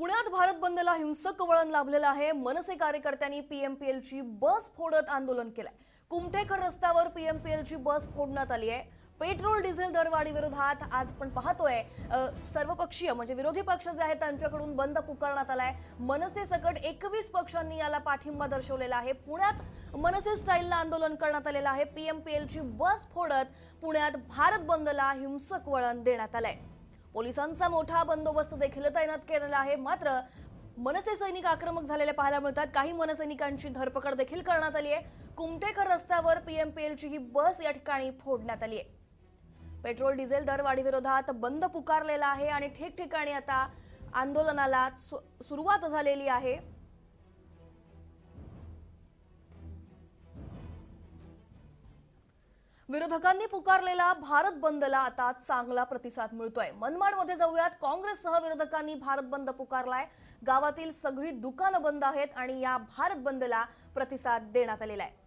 पुण्यात भारत बंदला हिंसक वळण लाभलेलं आहे. मनसे कार्यकर्त्यांनी पीएमपीएलची बस फोडत आंदोलन केलंय. कुमठेकर रस्त्यावर पीएमपीएलची बस फोडण्यात आली आहे. पेट्रोल डिझेल दरवाढी विरोधात आज पण पाहतोय सर्वपक्षीय म्हणजे विरोधी पक्ष जे आहेत त्यांच्याकडून बंद पुकारण्यात आलाय. मनसे सकट एकवीस पक्षांनी याला पाठिंबा दर्शवलेला आहे. पुण्यात मनसे स्टाईलला आंदोलन करण्यात आलेलं आहे. पीएमपीएलची बस फोडत पुण्यात भारत बंदला हिंसक वळण देण्यात आलंय. पोलिसांचा मोठा बंदोबस्त देखील तैनात केलेला आहे. मात्र मनसे सैनिक आक्रमक झालेले पाहायला मिळतात. काही मनसैनिकांची धरपकड देखील करण्यात आली आहे. कुमटेकर रस्त्यावर पीएमपीएलची ही बस या ठिकाणी फोडण्यात आली आहे. पेट्रोल डिझेल दरवाढीविरोधात बंद पुकारलेला आहे आणि ठिकठिकाणी आता आंदोलनाला सुरुवात झालेली आहे. विरोधकांनी पुकारलेला भारत बंदला आता चांगला प्रतिसाद मिळतोय. मनमाडमध्ये जाऊयात. काँग्रेससह विरोधकांनी भारत बंद पुकारलाय. गावातील सगळी दुकानं बंद आहेत आणि या भारत बंदला प्रतिसाद देण्यात आलेला आहे.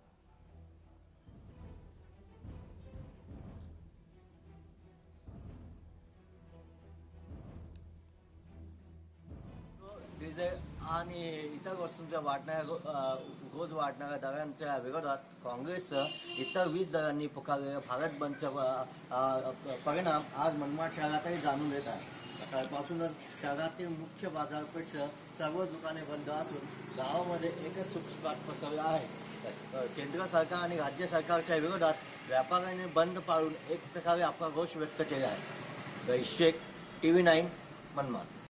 डिझेल आणि इतर वस्तूंच्या वाढणाऱ्या रोज वाढणाऱ्या दरांच्या विरोधात काँग्रेस इतर वीस दरांनी पुकारलेल्या भारत बंदचा परिणाम आज मनमाड शहरातही जाणून येत आहे. सकाळपासूनच शहरातील मुख्य बाजारपेठ सर्व दुकाने बंद असून गावामध्ये एकच सुखपात पसरला आहे. केंद्र सरकार आणि राज्य सरकारच्या विरोधात व्यापाऱ्यांनी बंद पाळून एक प्रकारे आपला रोष व्यक्त केला आहे. Shaikh T V nine Manmad.